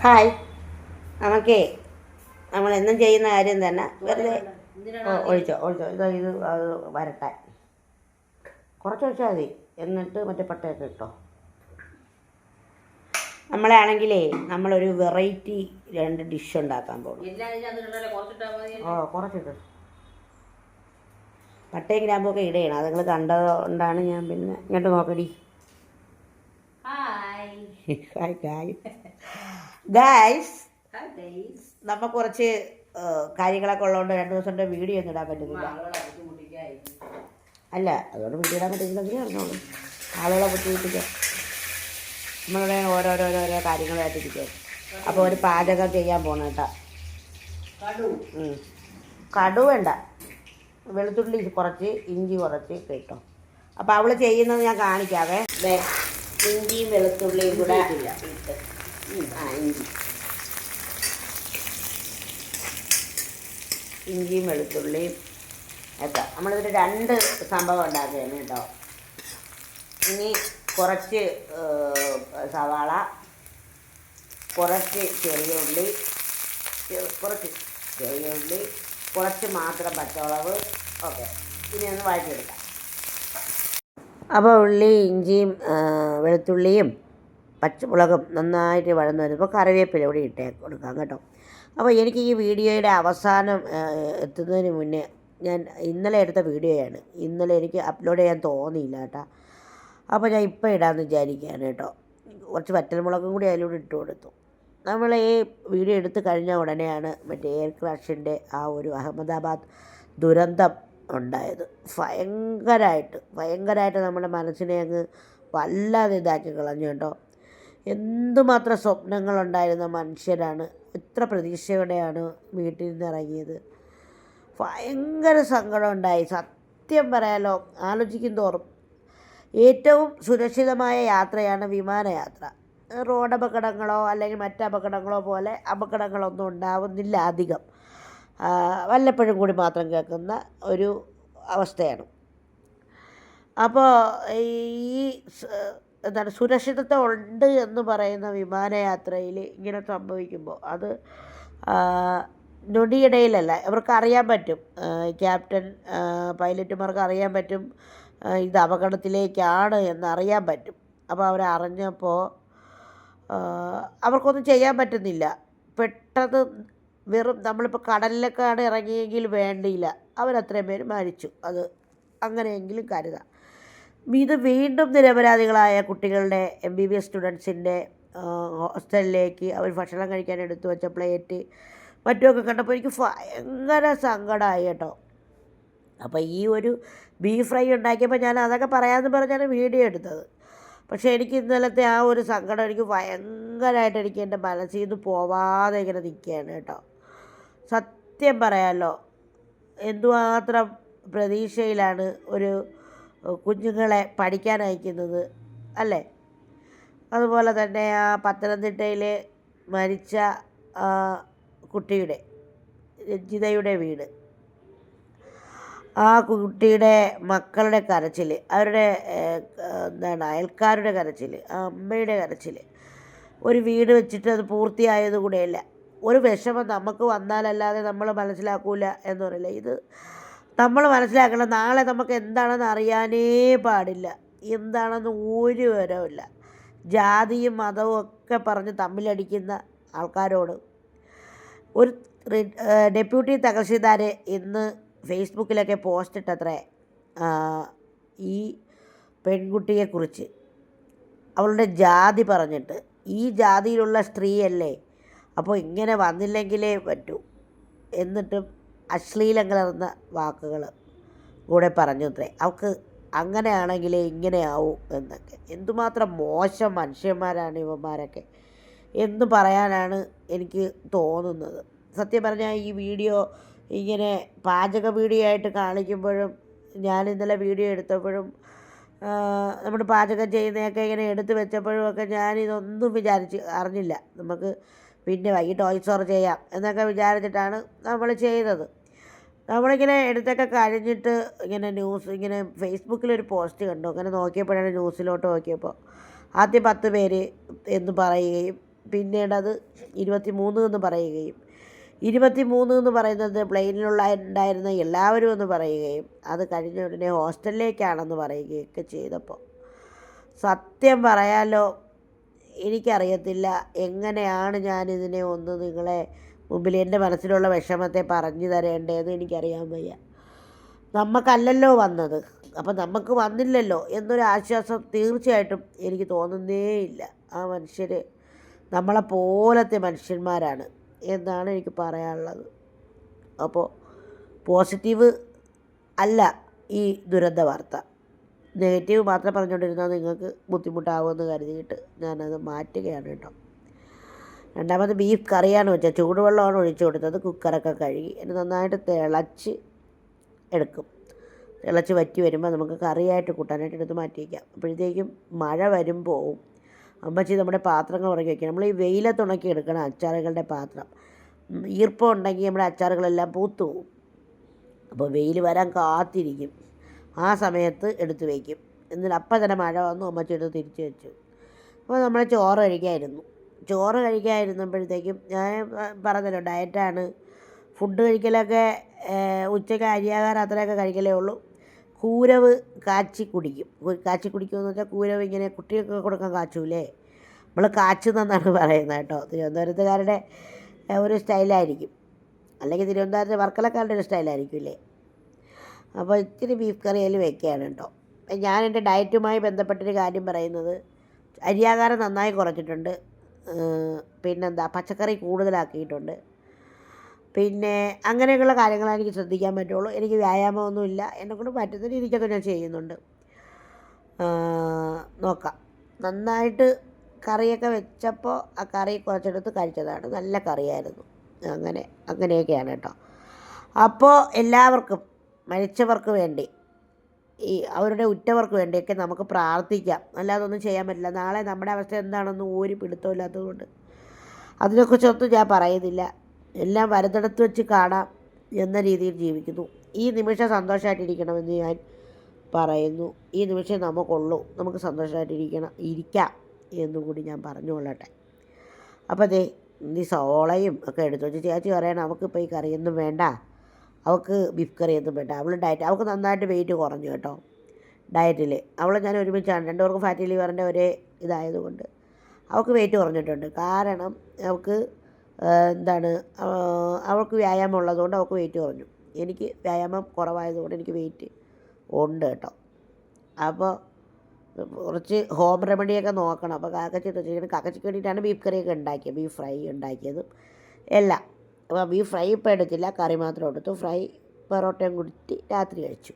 Hi. നമുക്ക് നമ്മൾ എന്നും ചെയ്യുന്ന കാര്യം തന്നെ വെറുതെ ഒഴിച്ചോ ഒഴിച്ചോ. ഇത് ഇത് അത് വരട്ടെ. കുറച്ച് ഒഴിച്ചാൽ മതി. എന്നിട്ട് മറ്റേ പട്ടയൊക്കെ ഇട്ടോ. നമ്മളാണെങ്കിലേ നമ്മളൊരു വെറൈറ്റി രണ്ട് ഡിഷ് ഉണ്ടാക്കാൻ പോകും ഓ കുറച്ചിട്ട്. പട്ടയും ഗ്രാമ്പൊക്കെ ഇടയണം. അത് നിങ്ങൾ കണ്ടതുകൊണ്ടാണ് ഞാൻ പിന്നെ ഇങ്ങോട്ട് നോക്കടി. ഹായ്. ഗായ് ഗായ്സ് നമ്മ കുറച്ച് കാര്യങ്ങളൊക്കെ ഉള്ളതുകൊണ്ട് രണ്ട് ദിവസം കൊണ്ട് വീഡിയോ ഒന്നും ഇടാൻ പറ്റുന്നില്ല അല്ല അതുകൊണ്ട് വീഡിയോ ഇടാൻ പറ്റുന്നില്ലെങ്കിൽ അറിഞ്ഞോളൂ ആളുകളെ ബുദ്ധിമുട്ടിക്കാം നമ്മളിവിടെ ഓരോരോരോരോ കാര്യങ്ങളായിട്ടിരിക്കും അപ്പോൾ ഒരു പാചകം ചെയ്യാൻ പോണ കേട്ടോ. കടു. വേണ്ട. വെളുത്തുള്ളി കുറച്ച് ഇഞ്ചി കുറച്ച് കേട്ടോ അപ്പോൾ അവൾ ചെയ്യുന്നത് ഞാൻ കാണിക്കാവേ. ഇഞ്ചിയും വെളുത്തുള്ളിയും കൂടെ ഇഞ്ചി ഇഞ്ചിയും വെളുത്തുള്ളിയും ഒക്കെ. നമ്മളിതിൽ രണ്ട് സംഭവം ഉണ്ടാക്കുകയാണ് കേട്ടോ. ഇനി കുറച്ച് സവാള കുറച്ച് ചെറിയ ഉള്ളി കുറച്ച് ചെറിയ ഉള്ളി കുറച്ച് മാത്രം പച്ചമുളക് ഓക്കെ ഇനി ഒന്ന് വഴറ്റിയെടുക്കാം. അപ്പോൾ ഉള്ളി ഇഞ്ചിയും വെളുത്തുള്ളിയും പച്ചമുളകും നന്നായിട്ട് വഴന്ന് വരുമ്പോൾ കറിവേപ്പില കൂടി ഇട്ടേ കൊടുക്കാം കേട്ടോ. അപ്പോൾ എനിക്ക് ഈ വീഡിയോയുടെ അവസാനം എത്തുന്നതിന് മുന്നേ ഞാൻ ഇന്നലെ എടുത്ത വീഡിയോയാണ്. ഇന്നലെ എനിക്ക് അപ്ലോഡ് ചെയ്യാൻ തോന്നിയില്ല കേട്ടോ. അപ്പോൾ ഞാൻ ഇപ്പോൾ ഇടാമെന്ന് വിചാരിക്കുകയാണ് കേട്ടോ. കുറച്ച് വറ്റൽമുളകും കൂടി അതിലൂടെ ഇട്ട് കൊടുത്തു. നമ്മൾ ഈ വീഡിയോ എടുത്ത് കഴിഞ്ഞ ഉടനെയാണ് മറ്റേ എയർ ക്രാഷിന്റെ ആ ഒരു അഹമ്മദാബാദ് ദുരന്തം ഉണ്ടായത്. ഭയങ്കരമായിട്ട് ഭയങ്കരമായിട്ട് നമ്മുടെ മനസ്സിനെ അങ്ങ് വല്ലാതെ ഇതാക്കി കളഞ്ഞു കേട്ടോ. എന്തുമാത്രം സ്വപ്നങ്ങളുണ്ടായിരുന്ന മനുഷ്യരാണ്. എത്ര പ്രതീക്ഷയോടെയാണ് വീട്ടിൽ നിന്ന് ഇറങ്ങിയത്. ഭയങ്കര സങ്കടമുണ്ടായി. സത്യം പറയാലോ ആലോചിക്കും തോറും. ഏറ്റവും സുരക്ഷിതമായ യാത്രയാണ് വിമാനയാത്ര. റോഡ് അപകടങ്ങളോ അല്ലെങ്കിൽ മറ്റ് അപകടങ്ങളോ പോലെ അപകടങ്ങളൊന്നും ഉണ്ടാവുന്നില്ല അധികം. വല്ലപ്പോഴും കൂടി മാത്രം കേൾക്കുന്ന ഒരു അവസ്ഥയാണ്. അപ്പോൾ ഈ എന്താണ് സുരക്ഷിതത്വം ഉണ്ട് എന്ന് പറയുന്ന വിമാനയാത്രയിൽ ഇങ്ങനെ സംഭവിക്കുമ്പോൾ അത് നൊടിയിടയിലല്ല ഇവർക്ക് അറിയാൻ പറ്റും. ക്യാപ്റ്റൻ പൈലറ്റുമാർക്ക് അറിയാൻ പറ്റും ഇത് അപകടത്തിലേക്കാണ് എന്നറിയാൻ പറ്റും. അപ്പോൾ അവരറിഞ്ഞപ്പോൾ അവർക്കൊന്നും ചെയ്യാൻ പറ്റുന്നില്ല. പെട്ടെന്ന് വെറും നമ്മളിപ്പോൾ കടലിലൊക്കെയാണ് ഇറങ്ങിയെങ്കിൽ വേണ്ടിയില്ല. അവരത്രയും പേര് മരിച്ചു. അത് അങ്ങനെയെങ്കിലും കരുതാം. ഇത് വീണ്ടും നിരപരാധികളായ കുട്ടികളുടെ എം ബി ബി എസ് സ്റ്റുഡൻസിന്റെ ഹോസ്റ്റലിലേക്ക് അവർ ഭക്ഷണം കഴിക്കാൻ എടുത്തു വെച്ച പ്ലേറ്റ് മറ്റുമൊക്കെ കണ്ടപ്പോൾ എനിക്ക് ഭയങ്കര സങ്കടമായി കേട്ടോ. അപ്പോൾ ഈ ഒരു ബീഫ് ഫ്രൈ ഉണ്ടാക്കിയപ്പോൾ ഞാൻ അതൊക്കെ പറയാമെന്ന് പറഞ്ഞാണ് വീഡിയോ എടുത്തത്. പക്ഷേ എനിക്ക് ഇന്നലത്തെ ആ ഒരു സങ്കടം എനിക്ക് ഭയങ്കരമായിട്ട് എനിക്ക് എന്റെ മനസ്സിൽ നിന്ന് പോവാതെ ഇങ്ങനെ നിൽക്കുകയാണ് കേട്ടോ. സത്യം പറയാമല്ലോ എന്തുമാത്രം പ്രതീക്ഷയിലാണ് ഒരു കുഞ്ഞുങ്ങളെ പഠിക്കാൻ അയക്കുന്നത് അല്ലേ? അതുപോലെ തന്നെ ആ പത്തനംതിട്ടയിൽ മരിച്ച കുട്ടിയുടെ രഞ്ജിതയുടെ വീട്. ആ കുട്ടിയുടെ മക്കളുടെ കരച്ചിൽ അവരുടെ എന്താണ് അയൽക്കാരുടെ കരച്ചിൽ ആ അമ്മയുടെ കരച്ചിൽ ഒരു വീട് വെച്ചിട്ട് അത് പൂർത്തിയായത് കൂടെയല്ല. ഒരു വിഷമം നമുക്ക് വന്നാലല്ലാതെ നമ്മൾ മനസ്സിലാക്കൂല എന്ന് പറയില്ല. ഇത് നമ്മൾ മനസ്സിലാക്കണം നാളെ നമുക്ക് എന്താണെന്ന് അറിയാനേ പാടില്ല. എന്താണെന്ന് ഒരു വിവരവുമില്ല ജാതിയും മതവും ഒക്കെ പറഞ്ഞ് തമ്മിലടിക്കുന്ന ആൾക്കാരോട്. ഒരു ഡെപ്യൂട്ടി തഹസിൽദാരെ ഇന്ന് ഫേസ്ബുക്കിലൊക്കെ പോസ്റ്റ് ഇട്ടത്രേ ഈ പെൺകുട്ടിയെക്കുറിച്ച്. അവളുടെ ജാതി പറഞ്ഞിട്ട് ഈ ജാതിയിലുള്ള സ്ത്രീയല്ലേ അപ്പോൾ ഇങ്ങനെ വന്നില്ലെങ്കിലേ പറ്റൂ. എന്നിട്ടും അശ്ലീലം കലർന്ന വാക്കുകൾ കൂടെ പറഞ്ഞു തരേ അവൾക്ക് അങ്ങനെയാണെങ്കിലേ ഇങ്ങനെ ആവും എന്നൊക്കെ. എന്തുമാത്രം മോശം മനുഷ്യന്മാരാണ് ഇവന്മാരൊക്കെ എന്ന് പറയാനാണ് എനിക്ക് തോന്നുന്നത്. സത്യം പറഞ്ഞാൽ ഈ വീഡിയോ ഇങ്ങനെ പാചക വീഡിയോ ആയിട്ട് കാണിക്കുമ്പോഴും ഞാൻ ഇന്നലെ വീഡിയോ എടുത്തപ്പോഴും നമ്മൾ പാചകം ചെയ്യുന്നതൊക്കെ ഇങ്ങനെ എടുത്ത് വെച്ചപ്പോഴും ഒക്കെ ഞാനിതൊന്നും വിചാരിച്ച് അറിഞ്ഞില്ല. നമുക്ക് പിന്നെ വൈകിട്ട് സോർ ചെയ്യാം എന്നൊക്കെ വിചാരിച്ചിട്ടാണ് നമ്മൾ ചെയ്തത് നമ്മളിങ്ങനെ എടുത്തൊക്കെ കഴിഞ്ഞിട്ട് ഇങ്ങനെ ന്യൂസ് ഇങ്ങനെ ഫേസ്ബുക്കിലൊരു പോസ്റ്റ് കണ്ടു. അങ്ങനെ നോക്കിയപ്പോഴാണ് ന്യൂസിലോട്ട് നോക്കിയപ്പോൾ ആദ്യം പത്ത് പേര് എന്ന് പറയുകയും പിന്നീട് അത് ഇരുപത്തി മൂന്ന് എന്ന് പറയുകയും ഇരുപത്തി മൂന്ന് എന്ന് പറയുന്നത് പ്ലെയിനിലുള്ള ഉണ്ടായിരുന്ന എല്ലാവരും എന്ന് പറയുകയും അത് കഴിഞ്ഞ ഉടനെ ഹോസ്റ്റലിലേക്കാണെന്ന് പറയുകയൊക്കെ ചെയ്തപ്പോൾ. സത്യം പറയാലോ എനിക്കറിയത്തില്ല എങ്ങനെയാണ് ഞാനിതിനെ ഒന്ന് നിങ്ങളെ മുമ്പിൽ എന്റെ മനസ്സിലുള്ള വിഷമത്തെ പറഞ്ഞു തരേണ്ടതെന്ന് എനിക്കറിയാൻ വയ്യ. നമുക്കല്ലല്ലോ വന്നത്. അപ്പം നമുക്ക് വന്നില്ലല്ലോ എന്നൊരു ആശ്വാസം തീർച്ചയായിട്ടും എനിക്ക് തോന്നുന്നേ ഇല്ല ആ മനുഷ്യർ നമ്മളെ പോലത്തെ മനുഷ്യന്മാരാണ് എന്നാണ് എനിക്ക് പറയാനുള്ളത്. അപ്പോൾ പോസിറ്റീവ് അല്ല ഈ ദുരന്ത വാർത്ത. നെഗറ്റീവ് മാത്രം പറഞ്ഞുകൊണ്ടിരുന്നാൽ നിങ്ങൾക്ക് ബുദ്ധിമുട്ടാവുമെന്ന് കരുതിയിട്ട് ഞാനത് മാറ്റുകയാണ് കേട്ടോ. രണ്ടാമത് ബീഫ് കറിയാണ് വെച്ചത്. ചൂടുവെള്ളമാണ് ഒഴിച്ചു കൊടുത്തത്. കുക്കറൊക്കെ കഴുകി എന്നിട്ട് നന്നായിട്ട് തിളച്ച് എടുക്കും. തിളച്ച് വറ്റി വരുമ്പോൾ നമുക്ക് കറിയായിട്ട് കൂട്ടാനായിട്ട് എടുത്ത് മാറ്റി അപ്പോഴത്തേക്കും മഴ വരുമ്പോൾ അമ്മച്ചി നമ്മുടെ പാത്രങ്ങൾ ഉണക്കി വയ്ക്കുക നമ്മൾ ഈ വെയിലത്ത് ഉണക്കി എടുക്കണം അച്ചാറുകളുടെ പാത്രം. ഈർപ്പം ഉണ്ടെങ്കിൽ നമ്മുടെ അച്ചാറുകളെല്ലാം പൂത്തു പോകും അപ്പോൾ വെയിൽ വരാൻ കാത്തിരിക്കും. ആ സമയത്ത് എടുത്ത് വയ്ക്കും എന്നിട്ട് അപ്പം തന്നെ മഴ വന്നു. അമ്മച്ചി എടുത്ത് തിരിച്ച് വെച്ചു. അപ്പോൾ നമ്മൾ ചോറ് കഴിക്കായിരുന്നു. ചോറ് കഴിക്കാതിരുന്നപ്പോഴത്തേക്കും ഞാൻ പറഞ്ഞല്ലോ ഡയറ്റാണ്. ഫുഡ് കഴിക്കലൊക്കെ ഉച്ചയ്ക്ക് അരിയാകാരം അത്രയൊക്കെ കഴിക്കലേ ഉള്ളൂ. കൂരവ് കാച്ചി കുടിക്കും. കാച്ചി കുടിക്കുമെന്ന് വെച്ചാൽ കൂരവ് ഇങ്ങനെ കുട്ടികൾക്ക് കൊടുക്കാൻ കാച്ചൂലേ? നമ്മൾ കാച്ചുന്നെന്നാണ് പറയുന്നത് കേട്ടോ. തിരുവനന്തപുരത്തുകാരുടെ ഒരു സ്റ്റൈലായിരിക്കും. അല്ലെങ്കിൽ തിരുവനന്തപുരത്തെ വർക്കലക്കാരുടെ ഒരു സ്റ്റൈലായിരിക്കില്ലേ അപ്പോൾ ഇത്തിരി ബീഫ് കറിയിൽ വെക്കുകയാണ് കേട്ടോ. ഞാൻ എന്റെ ഡയറ്റുമായി ബന്ധപ്പെട്ടൊരു കാര്യം പറയുന്നത്. അരിയാകാരം നന്നായി കുറച്ചിട്ടുണ്ട്. പിന്നെന്താ പച്ചക്കറി കൂടുതലാക്കിയിട്ടുണ്ട്. പിന്നെ അങ്ങനെയൊക്കെയുള്ള കാര്യങ്ങളാണ് എനിക്ക് ശ്രദ്ധിക്കാൻ പറ്റുള്ളൂ. എനിക്ക് വ്യായാമമൊന്നുമില്ല. എന്നെക്കൊണ്ട് പറ്റുന്ന രീതിക്കൊക്കെ ഞാൻ ചെയ്യുന്നുണ്ട്. നോക്കാം. നന്നായിട്ട് കറിയൊക്കെ വെച്ചപ്പോൾ ആ കറി കുറച്ചെടുത്ത് കഴിച്ചതാണ്. നല്ല കറിയായിരുന്നു. അങ്ങനെ അങ്ങനെയൊക്കെയാണ് കേട്ടോ. അപ്പോൾ എല്ലാവർക്കും മരിച്ചവർക്ക് വേണ്ടി ഈ അവരുടെ ഉറ്റവർക്ക് വേണ്ടിയൊക്കെ നമുക്ക് പ്രാർത്ഥിക്കാം. അല്ലാതെ ഒന്നും ചെയ്യാൻ പറ്റില്ല. നാളെ നമ്മുടെ അവസ്ഥ എന്താണെന്ന് ഒരു പിടുത്തമില്ലാത്തതുകൊണ്ട് അതിനെക്കുറിച്ചൊന്നും ഞാൻ പറയുന്നില്ല. എല്ലാം വരുന്നിടത്ത് വെച്ച് കാണാം എന്ന രീതിയിൽ ജീവിക്കുന്നു. ഈ നിമിഷം സന്തോഷമായിട്ടിരിക്കണമെന്ന് ഞാൻ പറയുന്നു. ഈ നിമിഷം നമുക്കുള്ളൂ. നമുക്ക് സന്തോഷമായിട്ടിരിക്കണം ഇരിക്കാം എന്നുകൂടി ഞാൻ പറഞ്ഞുകൊള്ളട്ടെ. അപ്പോൾ ദേ നീ സോളയും ഒക്കെ എടുത്തു വെച്ച് ചേച്ചി പറയണം നമുക്കിപ്പോൾ ഈ കറിയൊന്നും വേണ്ട. അവൾക്ക് ബീഫ് കറിയൊന്നും വേണ്ട. അവൾ ഡയറ്റ് അവൾക്ക് നന്നായിട്ട് വെയിറ്റ് കുറഞ്ഞു കേട്ടോ. ഡയറ്റിൽ അവൾ ഞാൻ ഒരുമിച്ചാണ് രണ്ടുപേർക്കും ഫാറ്റി ലിവറിന്റെ ഒരേ ഇതായതുകൊണ്ട്. അവൾക്ക് വെയിറ്റ് കുറഞ്ഞിട്ടുണ്ട്. കാരണം അവൾക്ക് എന്താണ് അവൾക്ക് വ്യായാമം ഉള്ളതുകൊണ്ട് അവൾക്ക് വെയിറ്റ് കുറഞ്ഞു. എനിക്ക് വ്യായാമം കുറവായതുകൊണ്ട് എനിക്ക് വെയിറ്റ് ഉണ്ട് കേട്ടോ. അപ്പോൾ കുറച്ച് ഹോം റെമഡിയൊക്കെ നോക്കണം. അപ്പോൾ കാക്കച്ചി കാക്കച്ചിക്ക് വേണ്ടിയിട്ടാണ് ബീഫ് കറിയൊക്കെ ഉണ്ടാക്കിയത് ബീഫ് ഫ്രൈ ഉണ്ടാക്കിയതും എല്ലാം. ബീഫ് ഫ്രൈ ഇപ്പോൾ എടുത്തില്ല. കറി മാത്രം എടുത്തു. ഫ്രൈ പൊറോട്ടയും കുടിച്ച് രാത്രി കഴിച്ചു.